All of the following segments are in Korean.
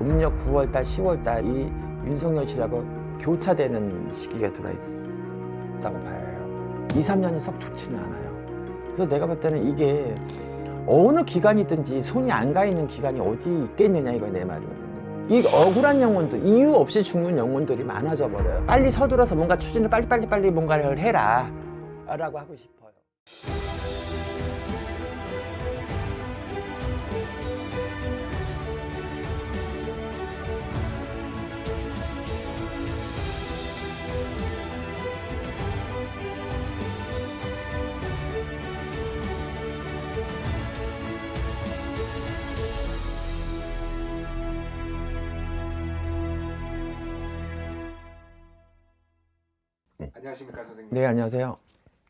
음력 9월달, 10월달 이 윤석열 씨라고 교차되는 시기가 들어와 있다고 봐요. 2, 3년이 썩 좋지는 않아요. 그래서 내가 볼 때는 이게 어느 기간이든지 손이 안 가 있는 기간이 어디 있겠느냐 이거야 내 말은. 이 억울한 영혼들, 이유 없이 죽는 영혼들이 많아져 버려요. 빨리 서둘러서 뭔가 추진을 빨리 빨리 빨리 뭔가를 해라. 라고 하고 싶어요. 안녕하십니까 선생님. 네, 안녕하세요.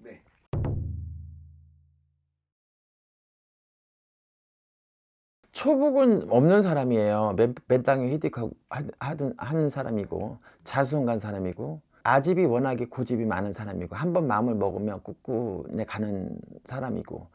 네. 초복은 없는 사람이에요. 맨, 맨 땅에 히딩하고 하든 하는 사람이고 자수성가한 사람이고 아집이 워낙에 고집이 많은 사람이고 한 번 마음을 먹으면 꿋꿋내 가는 사람이고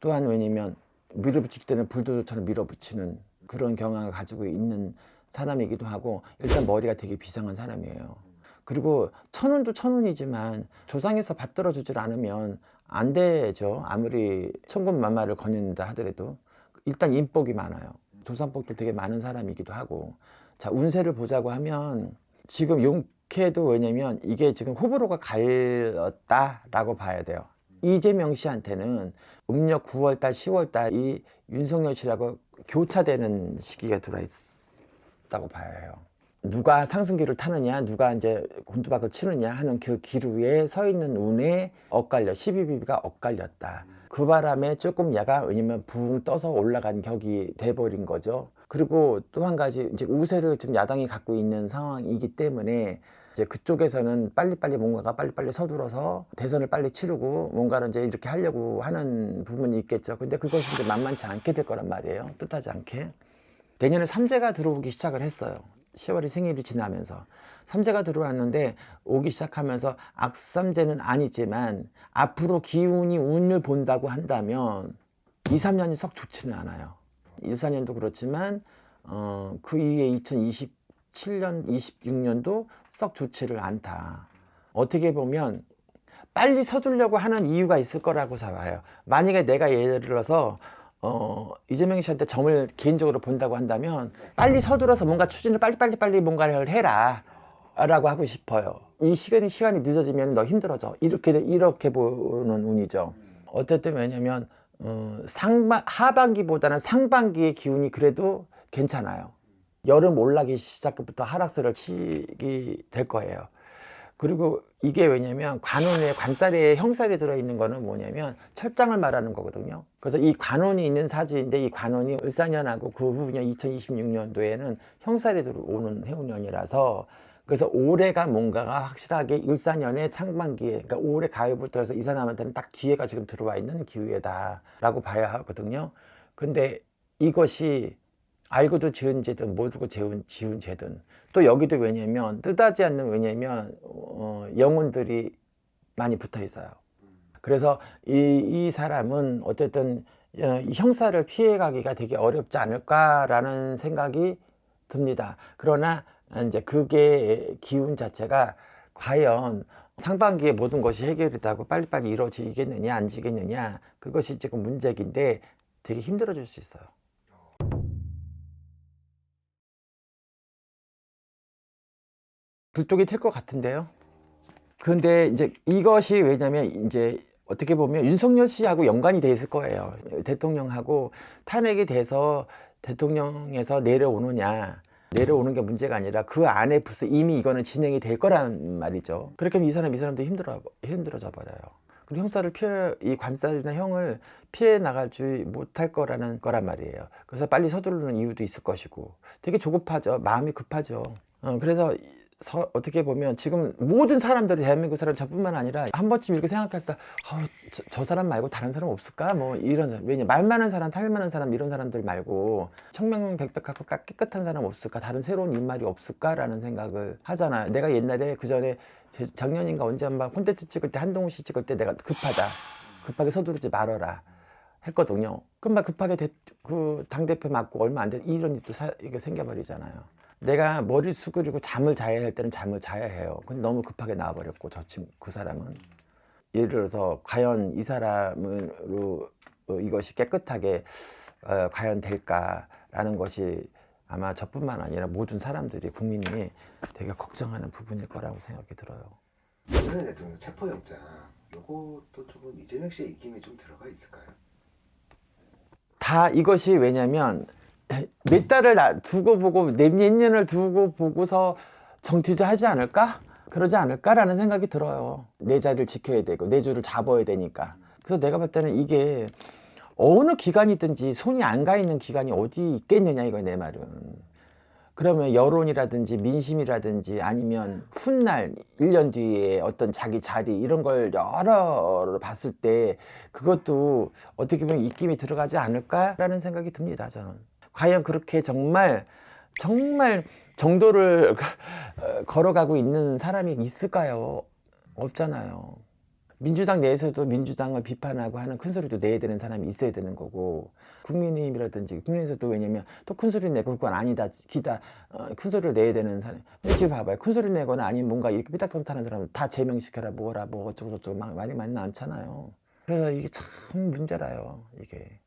또한 왜냐면 밀어붙일 때는 불도저처럼 밀어붙이는 그런 경향을 가지고 있는 사람이기도 하고 일단 머리가 되게 비상한 사람이에요. 그리고 천운도 천운이지만 조상에서 받들어 주질 않으면 안 되죠. 아무리 천군만마를 거는다 하더라도 일단 인복이 많아요. 조상복도 되게 많은 사람이기도 하고 자 운세를 보자고 하면 지금 용케도 왜냐면 이게 지금 호불호가 갈렸다라고 봐야 돼요. 이재명 씨한테는 음력 9월달, 10월달 이 윤석열 씨라고 교차되는 시기가 들어와 있다고 봐요. 누가 상승기를 타느냐, 누가 이제 곤두박을 치느냐 하는 그 기류에 서 있는 운에 엇갈려 12비비가 엇갈렸다. 그 바람에 조금 야가 왜냐면 붕 떠서 올라간 격이 돼버린 거죠. 그리고 또 한 가지 이제 우세를 지금 야당이 갖고 있는 상황이기 때문에 이제 그쪽에서는 빨리빨리 뭔가가 빨리빨리 서둘러서 대선을 빨리 치르고 뭔가를 이제 이렇게 하려고 하는 부분이 있겠죠. 근데 그것이 이제 만만치 않게 될 거란 말이에요. 뜻하지 않게. 내년에 삼재가 들어오기 시작을 했어요. 10월이 생일이 지나면서 삼재가 들어왔는데 오기 시작하면서 악삼재는 아니지만 앞으로 기운이 운을 본다고 한다면 2, 3년이 썩 좋지는 않아요. 1, 4년도 그렇지만 어, 그 이후에 2027년, 26년도 썩 좋지를 않다. 어떻게 보면 빨리 서두려고 하는 이유가 있을 거라고 봐요. 만약에 내가 예를 들어서 어, 이재명 씨한테 점을 개인적으로 본다고 한다면 빨리 서둘러서 뭔가 추진을 빨리 빨리 빨리 뭔가를 해라 라고 하고 싶어요. 이 시간이 시간이 늦어지면 너 힘들어져. 이렇게 이렇게 보는 운이죠. 어쨌든 왜냐면 어, 상반 하반기보다는 상반기의 기운이 그래도 괜찮아요. 여름 올라기 시작부터 하락세를 치게 될 거예요. 그리고 이게 왜냐면 관운에 관살에 형살이 들어있는 거는 뭐냐면 철장을 말하는 거거든요. 그래서 이 관운이 있는 사주인데 이 관운이 을사년하고 그 후년 2026년도에는 형살이 들어오는 해운년이라서 그래서 올해가 뭔가가 확실하게 일사년의 창반기에 그러니까 올해 가을부터 해서 이 사람한테는 딱 기회가 지금 들어와 있는 기회다라고 봐야 하거든요. 근데 이것이 알고도 지은 죄든 모르고 지은, 지은 죄든 또 여기도 왜냐면 뜻하지 않는 왜냐면 어, 영혼들이 많이 붙어 있어요. 그래서 이, 이 사람은 어쨌든 어, 이 형사를 피해가기가 되게 어렵지 않을까라는 생각이 듭니다. 그러나 이제 그게 기운 자체가 과연 상반기에 모든 것이 해결되다고 빨리빨리 이루어지겠느냐 안 지겠느냐 그것이 지금 문제인데 되게 힘들어질 수 있어요. 불독이 튈 것 같은데요. 근데 이제 이것이 왜냐면 이제 어떻게 보면 윤석열 씨하고 연관이 돼 있을 거예요. 대통령하고 탄핵이 돼서 대통령에서 내려오느냐. 내려오는 게 문제가 아니라 그 안에 벌써 이미 이거는 진행이 될 거란 말이죠. 그렇게 하면 이 사람, 이 사람도 힘들어, 힘들어져 버려요. 그리고 형사를 피해, 이 관살이나 형을 피해 나갈지 못할 거라는 거란 말이에요. 그래서 빨리 서두르는 이유도 있을 것이고 되게 조급하죠. 마음이 급하죠. 어, 그래서 서, 어떻게 보면 지금 모든 사람들이 대한민국 사람 저뿐만 아니라 한 번쯤 이렇게 생각했어. 어, 저, 저 사람 말고 다른 사람 없을까? 뭐 이런 사람. 왜냐 말 많은 사람, 탈 많은 사람 이런 사람들 말고 청명백백하고 까- 깨끗한 사람 없을까? 다른 새로운 인말이 없을까라는 생각을 하잖아요. 내가 옛날에 그 전에 작년인가 언제 한번 콘텐츠 찍을 때 한동훈 씨 찍을 때 내가 급하다. 급하게 서두르지 말아라. 했거든요. 그럼 급하게 대, 그 당대표 맡고 얼마 안 돼 이런 일도 사, 이게 생겨버리잖아요. 내가 머리 숙이고 잠을 자야 할 때는 잠을 자야 해요. 근데 너무 급하게 나와버렸고 저 친구 그 사람은 예를 들어서 과연 이 사람으로 어, 이것이 깨끗하게 어, 과연 될까라는 것이 아마 저뿐만 아니라 모든 사람들이 국민이 되게 걱정하는 부분일 거라고 생각이 들어요. 이번에 대통령 체포영장 요것도 조금 이재명 씨의 입김이 좀 들어가 있을까요? 다 이것이 왜냐면 몇 달을 나- 두고 보고 몇 년을 두고 보고서 정치주하지 않을까? 그러지 않을까라는 생각이 들어요. 내 자리를 지켜야 되고 내 줄을 잡아야 되니까. 그래서 내가 볼 때는 이게 어느 기관이든지 손이 안 가 있는 기관이 어디 있겠느냐 이거야 내 말은. 그러면 여론이라든지 민심이라든지 아니면 훗날 1년 뒤에 어떤 자기 자리 이런 걸 여러 봤을 때 그것도 어떻게 보면 입김이 들어가지 않을까라는 생각이 듭니다 저는 과연 그렇게 정말 정말 정도를 어, 걸어가고 있는 사람이 있을까요? 없잖아요. 민주당 내에서도 민주당을 비판하고 하는 큰 소리도 내야 되는 사람이 있어야 되는 거고 국민의힘이라든지 국민에서도 왜냐면 또 큰 소리 내고 그건 아니다 기다 어, 큰 소리를 내야 되는 사람. 지금 봐봐요. 큰 소리 내거나 아니면 뭔가 이렇게 삐딱선타는 사람을 다 제명시켜라 뭐라 뭐 어쩌고 저쩌고 막 말이 많이 많잖아요. 그래서 이게 참 문제라요 이게. 응?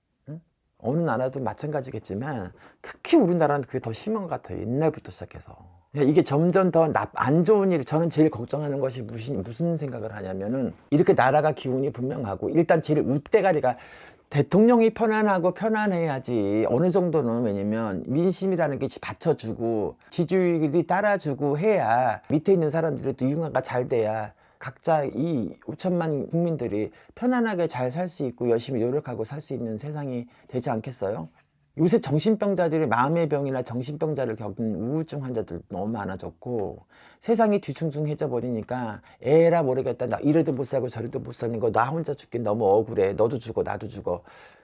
어느 나라도 마찬가지겠지만 특히 우리나라는 그게 더 심한 것 같아요 옛날부터 시작해서. 그러니까 이게 점점 더 안 좋은 일 저는 제일 걱정하는 것이 무슨 무슨 생각을 하냐면은 이렇게 나라가 기운이 분명하고 일단 제일 웃대가리가 대통령이 편안하고 편안해야지 어느 정도는 왜냐면 민심이라는 게 받쳐주고 지지율이 따라주고 해야 밑에 있는 사람들이 또 융화가 잘 돼야 각자 이 5천만 국민들이 편안하게 잘 살 수 있고 열심히 노력하고 살 수 있는 세상이 되지 않겠어요? 요새 정신병자들이 마음의 병이나 정신병자를 겪는 우울증 환자들 너무 많아졌고 세상이 뒤숭숭해져 버리니까 에라 모르겠다 나 이래도 못 살고 저래도 못 사는 거 나 혼자 죽긴 너무 억울해 너도 죽어 나도 죽어.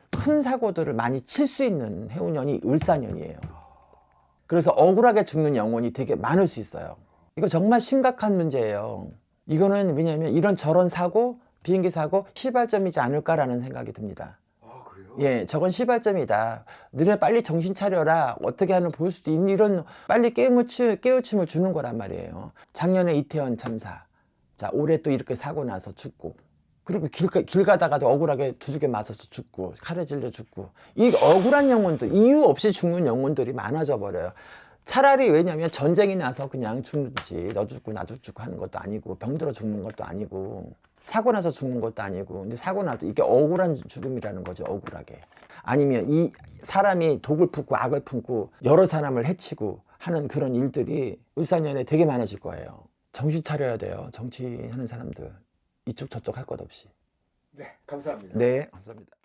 큰 사고들을 많이 칠 수 있는 해운년이 을사년이에요. 그래서 억울하게 죽는 영혼이 되게 많을 수 있어요. 이거 정말 심각한 문제예요 이거는 왜냐하면 이런 저런 사고 비행기 사고 시발점이지 않을까라는 생각이 듭니다 아 그래요? 예, 저건 시발점이다. 너네 빨리 정신 차려라. 어떻게 하면 볼 수도 있는 이런 빨리 깨우치, 깨우침을 주는 거란 말이에요. 작년에 이태원 참사. 자, 올해 또 이렇게 사고 나서 죽고. 그리고 길, 가- 길 가다가도 억울하게 두둑에 맞아서 죽고, 칼에 찔려 죽고. 이 억울한 영혼들, 이유 없이 죽는 영혼들이 많아져 버려요. 차라리 왜냐면 전쟁이 나서 그냥 죽는지, 너 죽고 나도 죽고 하는 것도 아니고, 병들어 죽는 것도 아니고, 사고 나서 죽는 것도 아니고 근데 사고 나도 이게 억울한 죽음이라는 거죠 억울하게. 아니면 이 사람이 독을 품고 악을 품고 여러 사람을 해치고 하는 그런 일들이 을사년에 되게 많아질 거예요. 정신 차려야 돼요 정치하는 사람들. 이쪽 저쪽 할 것 없이. 네 감사합니다. 네 감사합니다